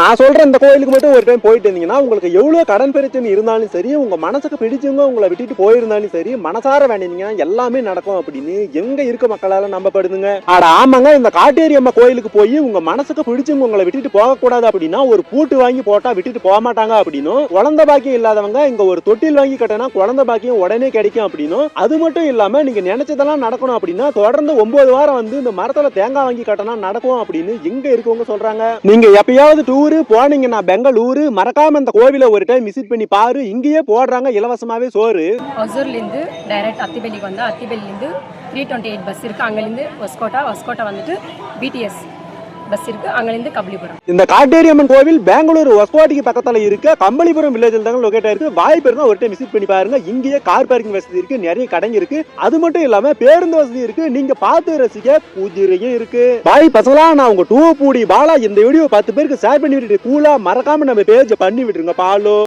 நான் சொல்கிற இந்த கோயிலுக்கு மட்டும் ஒரு டைம் போயிட்டு இருந்தீங்கன்னா உங்களுக்கு எவ்வளோ கடன் பிரச்சனை இருந்தாலும் சரி உங்கள் மனசுக்கு பிடிச்சவங்க உங்களை விட்டுட்டு போயிருந்தாலும் சரி மனசார வேண்டினீங்கன்னா எல்லாமே நடக்கும் அப்படின்னு எங்கே இருக்க மக்களால் நம்பப்படுதுங்க. ஆட ஆமாங்க இந்த காட்டேரி அம்மா கோயிலுக்கு போய் உங்கள் மனசுக்கு பிடிச்சவங்க உங்களை விட்டுட்டு போகக்கூடாது அப்படின்னா ஒரு பூட்டு வாங்கி போட்டால் விட்டுட்டு போக மாட்டாங்க அப்படின்னும். குழந்த பாக்கியம் இல்லாதவங்க இங்கே ஒரு தொட்டில் வாங்கி கட்டினா குழந்த பாக்கியம் உடனே கிடைக்கும் அப்படின்னும். அது மட்டும் இல்லாமல் நீங்கள் நினச்சதெல்லாம் நடக்கணும் அப்படின்னா தொடர்ந்து ஒம்பது வாரம் வந்து இந்த மரத்தில் தேங்காய் வாங்கி கட்டினா நடக்கும் அப்படின்னு எங்கே இருக்கவங்க சொல்கிறாங்க நீங்கள் எப்பயாவது ஊர் போனீங்கன்னா பெங்களூரு மறக்காம இந்த கோவிலை ஒரு டைம் விசிட் பண்ணி பாரு. இங்கேயே போடுறாங்க இலவசமாவே சோறு. ஒசூர்லேருந்து டைரக்ட் அத்திபெல்லிக்கு வந்தால் அத்திபெல்லிலேருந்து த்ரீ டுவெண்ட்டி எயிட் பஸ் இருக்குது அங்கேருந்து ஒஸ்கோட்டா ஒஸ்கோட்டா வந்துட்டு பிடிஎஸ் பஸ் இருக்கு. அங்கிருந்து கபலிபுரம் இந்த காட்டேரியம்மன் கோவில் பெங்களூர் ஒஸ்வாட்டிக்கு பக்கத்துல இருக்க கம்பளிபுரம் வில்லேஜில் தாங்க லொகேட் ஆயிருக்கு. வாய்ப்பு இருந்தா ஒரு டைம் விசிட் பண்ணி பாருங்க. இங்கேயே கார் பார்க்கிங் வசதி இருக்கு. நிறைய கடைங்க இருக்கு. அது மட்டும் இல்லாம பேருந்து வசதி இருக்கு. நீங்க பார்த்து ரசிக்க குதிரையும் இருக்கு. பாய் பசங்களா நான் உங்க டூ பூடி பாலா. இந்த வீடியோ பத்து பேருக்கு ஷேர் பண்ணி விட்டுட்டு கூலா மறக்காம நம்ம பேஜ் பண்ணி விட்டுருங்க பாலோ.